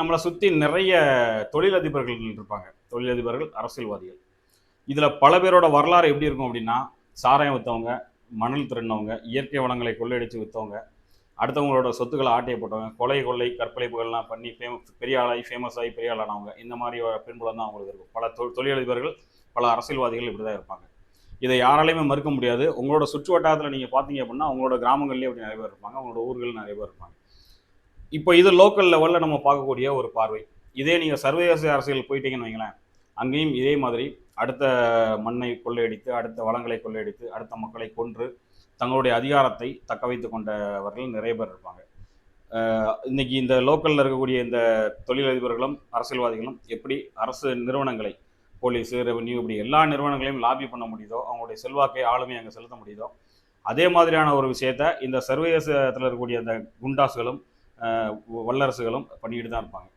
நம்மளை சுற்றி நிறைய தொழிலதிபர்கள் இருப்பாங்க. தொழிலதிபர்கள் அரசியல்வாதிகள். இதில் பல பேரோட வரலாறு எப்படி இருக்கும் அப்படின்னா சாராயம் விற்றவங்க மணல் திருடினவங்க இயற்கை வளங்களை கொள்ளையடித்து விற்றவங்க அடுத்தவங்களோட சொத்துக்களை ஆட்டைய போட்டவங்க கொலை கொள்ளை கற்பழிப்புகள்லாம் பண்ணி ஃபேமஸ் பெரிய ஆளாகி ஃபேமஸ் ஆகி பெரிய ஆளானவங்க இந்த மாதிரி பின்புலம் தான் அவங்களுக்கு இருக்கும். பல தொ தொழிலதிபர்கள் பல அரசியல்வாதிகள் இப்படி தான் இருப்பாங்க. இதை யாராலையுமே மறுக்க முடியாது. உங்களோட சுற்று வட்டாரத்தில் நீங்கள் பார்த்தீங்க அப்படின்னா உங்களோட கிராமங்கள்லேயே அப்படி நிறைய பேர் இருப்பாங்க. உங்களோட ஊர்களில் நிறைய பேர் இருப்பாங்க. இப்போ இது லோக்கல் லெவலில் நம்ம பார்க்கக்கூடிய ஒரு பார்வை. இதே நீங்கள் சர்வதேச அரசியல் போயிட்டீங்கன்னு வைங்களேன் அங்கேயும் இதே மாதிரி அடுத்த மண்ணை கொள்ளையடித்து அடுத்த வளங்களை கொள்ளையடித்து அடுத்த மக்களை கொன்று தங்களுடைய அதிகாரத்தை தக்க வைத்து கொண்டவர்கள் நிறைய பேர் இருப்பாங்க. இன்னைக்கு இந்த லோக்கலில் இருக்கக்கூடிய இந்த தொழிலதிபர்களும் அரசியல்வாதிகளும் எப்படி அரசு நிறுவனங்களை போலீஸு ரெவன்யூ இப்படி எல்லா நிறுவனங்களையும் லாபி பண்ண முடியுதோ அவங்களுடைய செல்வாக்கை ஆளுமை அங்கே செலுத்த முடியுதோ அதே மாதிரியான ஒரு விஷயத்த இந்த சர்வதேசத்தில் இருக்கக்கூடிய அந்த குண்டாசுகளும் வல்லரசுகளும் பண்ணிட்டு தான் இருப்பாங்க.